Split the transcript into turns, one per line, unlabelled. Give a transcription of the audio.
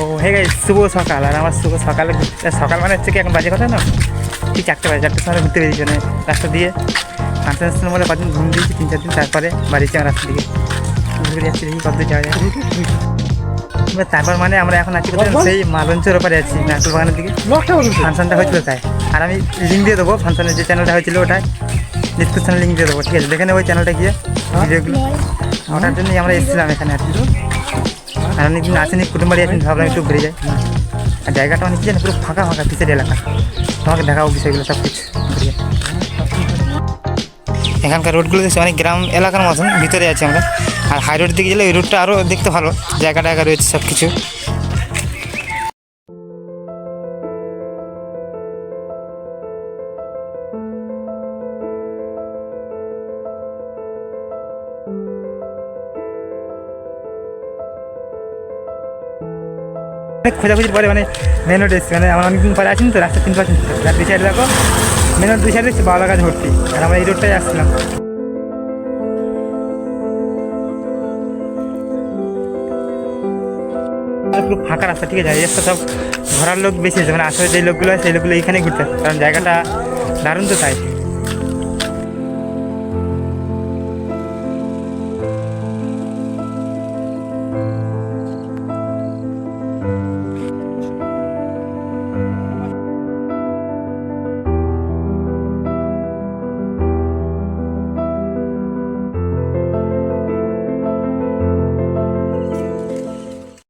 ও হয়ে গেছে শুভ সকাল। আর আমার শুভ সকালে সকাল মানে হচ্ছে কি এখন বাজে কথা না? ঠিক চারটে বাজে চারটের সময় ঘুরতে বেরিয়েছি মানে রাস্তা দিয়ে। ফাংশন ফাংশন বলে কদিন ঘুম দিয়েছি তিন চার দিন তারপরে বাড়িতে আমার রাস্তা দিকে। ঘুরে যাচ্ছি দেখি কত যাওয়া যায়। তারপর মানে আমরা এখন আছি সেই মালঞ্চের ওপারে আছি নারকেল বাগানের দিকে। ফাংশনটা হয়েছিল তাই। আর আমি লিঙ্ক দিয়ে দেবো ফাংশনের যে চ্যানেলটা হয়েছিল ওটাই ডিসক্রিপশনে লিঙ্ক দিয়ে দেবো ঠিক আছে? দেখে নেব ওই চ্যানেলটা গিয়ে ভিডিওগুলো ওটার জন্যই আমরা এসেছিলাম এখানে আর কি। আর অনেকদিন আসেনি কুটুম বাড়ি আসেনি, ভাবলাম একটু ঘুরে যাই। আর জায়গাটা অনেক জানি, পুরো ফাঁকা ফাঁকা পিসের এলাকা তোমাকে দেখাবো বিষয়গুলো, সব কিছু। ঘুরে এখানকার রোডগুলো দেখছি, অনেক গ্রাম এলাকার মতন, ভিতরে আছি আমরা। আর হাই রোড দিকে গেলে ওই রোডটা আরও দেখতে ভালো জায়গা টায়গা রয়েছে সব কিছু অনেক খোঁজাখুঁজির পরে মানে মেন রোড এসছে। মানে আমরা অনেকদিন পরে আসিনি তো রাস্তা তিন পার্সেন্ট আর দুই সাইডে দেখো মেন রোড দুই সাইডে হচ্ছে বাউলা গাছ ভর্তি। আর আমরা এই রোডটাই আসছিলাম। পুরো ফাঁকা রাস্তা, ঠিক আছে? রাস্তা সব ঘোরার লোক বেশি আছে। মানে আসলে যে লোকগুলো আছে, সেই লোকগুলো এখানে ঘুরতে কারণ জায়গাটা দারুণ তো তাই